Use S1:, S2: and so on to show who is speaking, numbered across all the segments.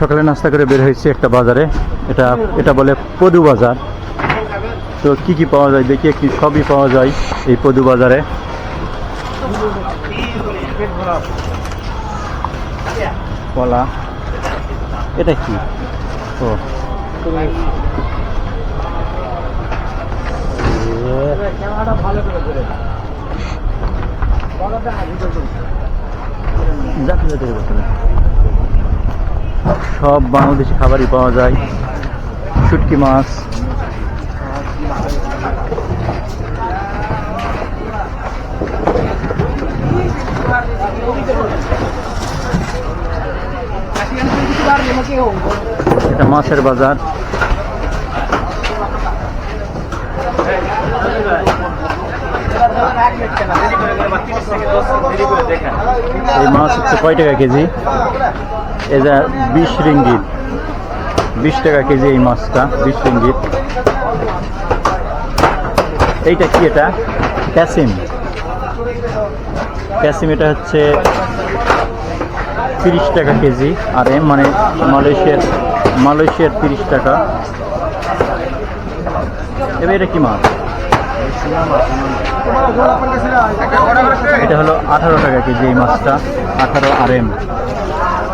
S1: সকালে নাস্তা করে বের হয়েছে একটা বাজারে। এটা এটা বলে পদু বাজার। তো কি কি পাওয়া যায় দেখি একটি সবই পাওয়া যায় এই পদু বাজারে। কলা। এটা কি? ও। যাক, যাক। সব বাংলাদেশি খাবারই পাওয়া যায়। শুটকি মাছ। এটা মাছের বাজার। এই মাছ হচ্ছে কয় টাকা কেজি? এটা বিশ রিঙ্গিত, বিশ টাকা কেজি এই মাছটা, বিশ রিঙ্গিত। এইটা কি এটা? ক্যাসিম। ক্যাসিম এটা হচ্ছে তিরিশ টাকা কেজি, আর এম মানে মালয়েশিয়ার মালয়েশিয়ার তিরিশ টাকা। এবার এটা কি মাছ? এটা হলো আঠারো টাকা কেজি এই মাছটা, আঠারো আর এম।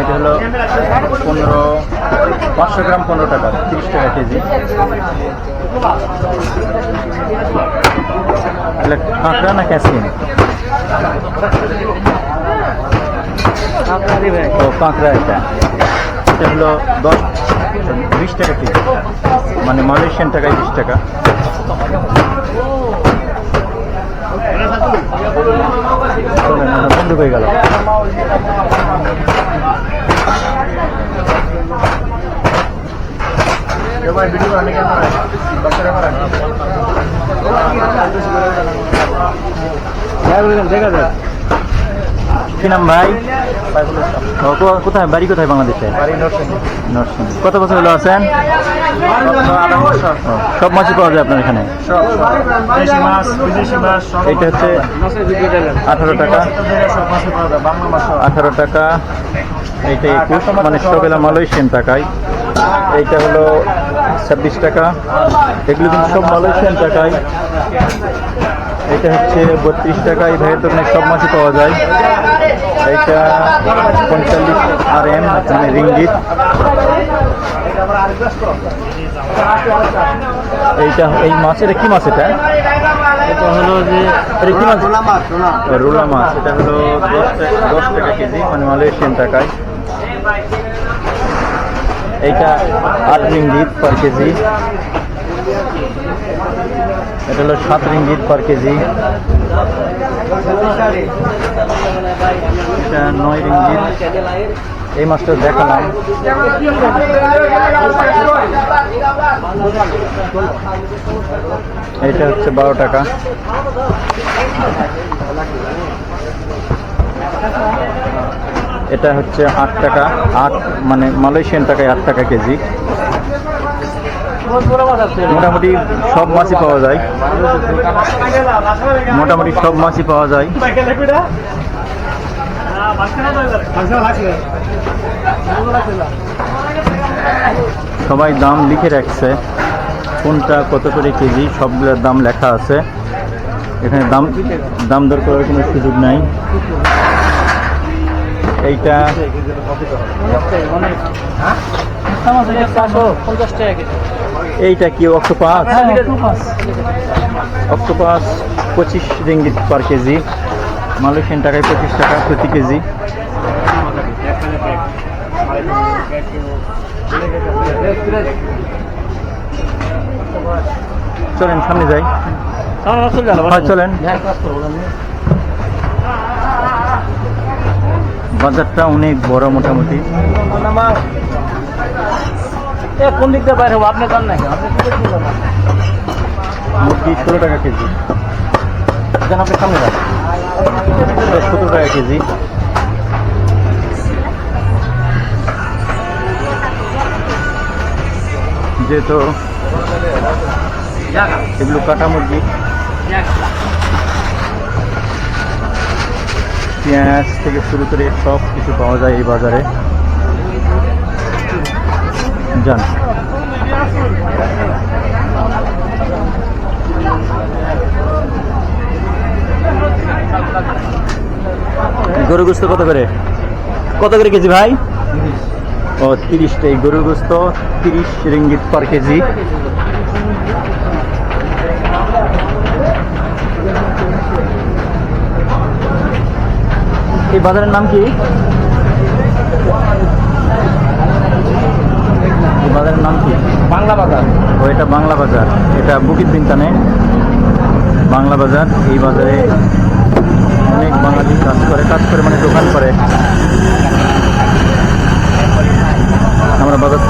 S1: এটা হলো পনেরো, পাঁচশো গ্রাম পনেরো টাকা, তিরিশ টাকা কেজি। এটা কাঁকড়া না ক্যাসিন? ও, কাঁকড়া এটা। এটা হলো দশ, বিশ টাকা কেজি। মানে মালয়েশিয়ান টাকায় বিশ টাকা। বন্ধ হয়ে গেল।
S2: দেখা যায়
S1: কি নাম ভাই? কোথায়? বাড়ি কোথায় বাংলাদেশে? নরসিংদী। কত বছর হলো আছেন? সব মাছই পাওয়া যায় আপনার এখানে?
S2: দেশি মাছ বিদেশি মাছ সব
S1: এইটা হচ্ছে আঠারো টাকা। আঠারো টাকা। এইটা একুশ। মানে সবেলা মালয়েশিয়ান টাকায়। এইটা হলো ছাব্বিশ টাকা। এগুলো কিন্তু সব মালয়েশিয়ান টাকায়। এটা হচ্ছে বত্রিশ টাকা। এই ভাইয়ের দোকানে সব মাছই পাওয়া যায়। এইটা পঁয়তাল্লিশ আর এম মানে রিঙ্গিত। এইটা এই মাছ এটা কি মাছ এটা? এটা হলো যে এটা কি মাছ? রোলা মাছ এটা হলো দশ টাকা দশ টাকা কেজি মানে মালয়েশিয়ান টাকায়। এইটা আট রিঙ্গিত পার কেজি। এটা হলো সাত রিঙ্গিত পার কেজি এটা নয় রিঙ্গিত। এই মাছটা দেখালাম। এটা হচ্ছে বারো টাকা। এটা হচ্ছে আট টাকা। আট মানে মালয়েশিয়ান টাকায় আট টাকা কেজি। মোটামুটি সব মাছই পাওয়া যায়। মোটামুটি সব মাছই পাওয়া যায়। সবাই দাম লিখে রাখছে। কোনটা কত করে কেজি, সবগুলোর দাম লেখা আছে। এখানে দাম দাম দর করার কোনো সুযোগ নাই। এইটা এইটা কি অক্টোপাস? অক্টোপাস পঁচিশ রিঙ্গিত পার কেজি। মালয়েশিয়ান টাকায় পঁচিশ টাকা প্রতি কেজি। চলেন সামনে যাই। হয় চলেন। বাজারটা অনেক বড় মোটামুটি।
S2: কোন দিক দিয়ে বাইর হব? আপনি জান নাকি আপনি?
S1: মুরগি ষোলো টাকা কেজি। যেন আপনি সামনে যান। সতেরো টাকা কেজি। যেহেতু এগুলো কাটা মুরগি। পেঁয়াজ থেকে শুরু করে সব কিছু পাওয়া যায় এই বাজারে। যান। গরু গোস্ত কত করে? কত করে কেজি ভাই? ও তিরিশটা এই গরু গোস্ত তিরিশ রিঙ্গিত পার কেজি। এই বাজারের নাম কি? বাজারের নাম কি?
S2: বাংলা বাজার।
S1: ও এটা বাংলা বাজার। এটা বুকিত বিনতানে বাংলা বাজার এই বাজারে অনেক বাঙালি কাজ করে কাজ করে মানে দোকান করে। আমরা বাজার